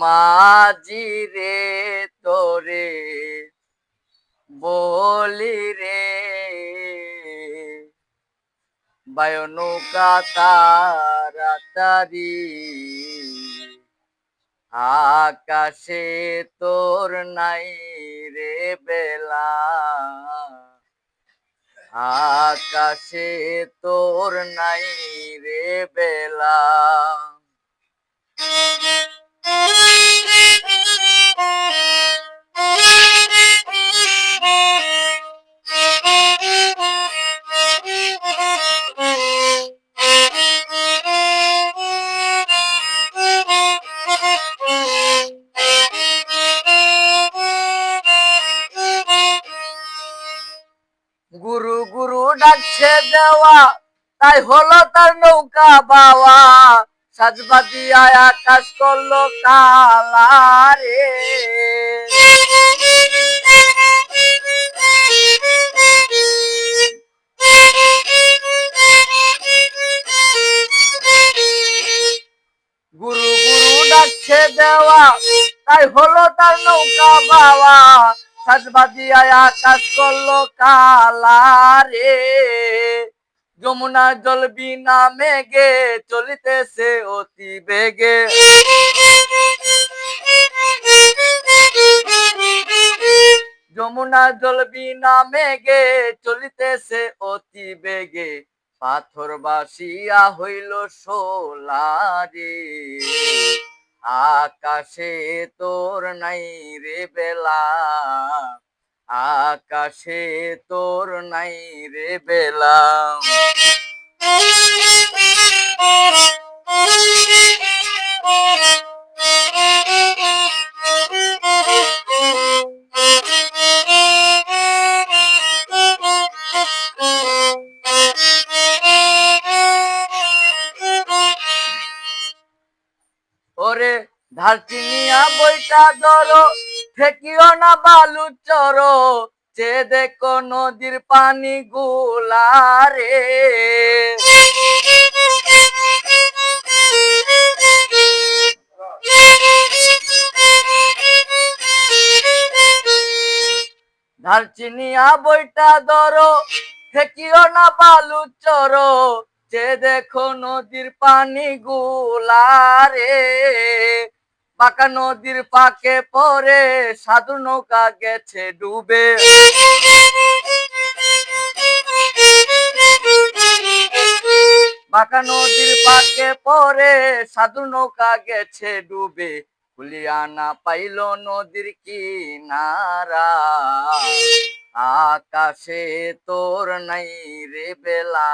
মাঝি রে তোরে বলি রে। বায়নৌকা তাড়াতাড়ি, আকাশে তোর নাই রে বেলা। আকাশে তোর নাই রে বেলা। ডাকছে দেওয়া, তাই হলো তার নৌকা বাওয়া। সাজবাদিয়া আকাশ করল কালা রে গুরু গুরু ডাকছে দেওয়া, তাই হলো তার নৌকা বাওয়া। সাজবাদিয়া আকাশ করল কালা রে যমুনা জল বিনা মেঘে চলিতেছে অতি বেগে। যমুনা জল বিনা মেঘে চলিতেছে অতি বেগে। পাথর বাসিয়া হইল সোলারে। আকাশে তোর নাই রে বেলা। আকাশে তোর নাই রে বেলা। ওরে ধারচিনিয়া বইটা ধরো। ঠেকিও না বালু চরো যে দেখো নদীর পানি গুলারে। ধারচিনিয়া বইটা ধরো। ঠেকিও না বালু চরো যে দেখো নদীর পানি গুলারে পাকা নদীর পাকে পরে সাধু নৌকা গেছে ডুবে। বাঁকা নদীর পাকে পরে সাধু নৌকা গেছে ডুবে। কুলিয়ানা পাইল নদীর কিনারা। আকাশে তোর নাই রে বেলা।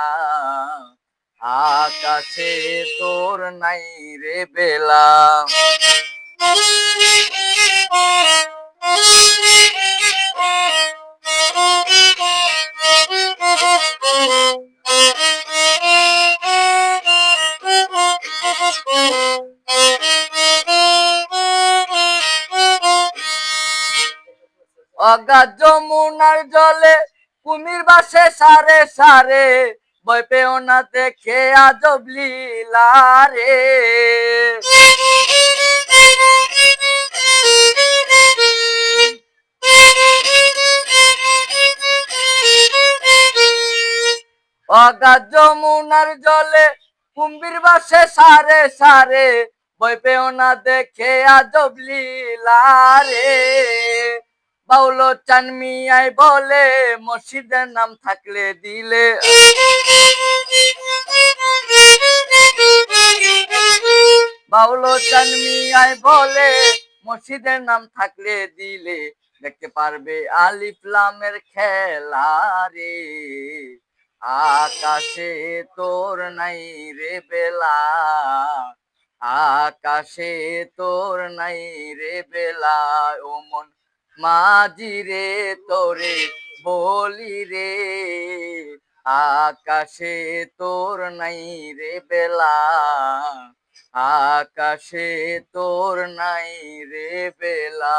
আকাশে তোর নাই রে বেলা। অগা যমুনার জলে কুমির বাসে সারে সারে ভয় পেও না দেখে আজব লীলা রে। অগা যমুনার জলে কুম্ভীর বাসে সারে সারে, ভয় পেও না দেখে আজব রে। বাউলো চানমিয়াই বলে, মসজিদের নাম থাকলে দিলে। বাউলো চানমিয়াই বলে, মসজিদের নাম থাকলে দিলে। দেখতে পারবে আলিফলামের খেলা রে। আকাশে তোর নাই রে বেলা। আকাশে তোর নাই রে বেলা। ও মন মাঝি রে, তোরে বলি রে, আকাশে তোর নাই রে বেলা, আকাশে তোর নাই রে বেলা।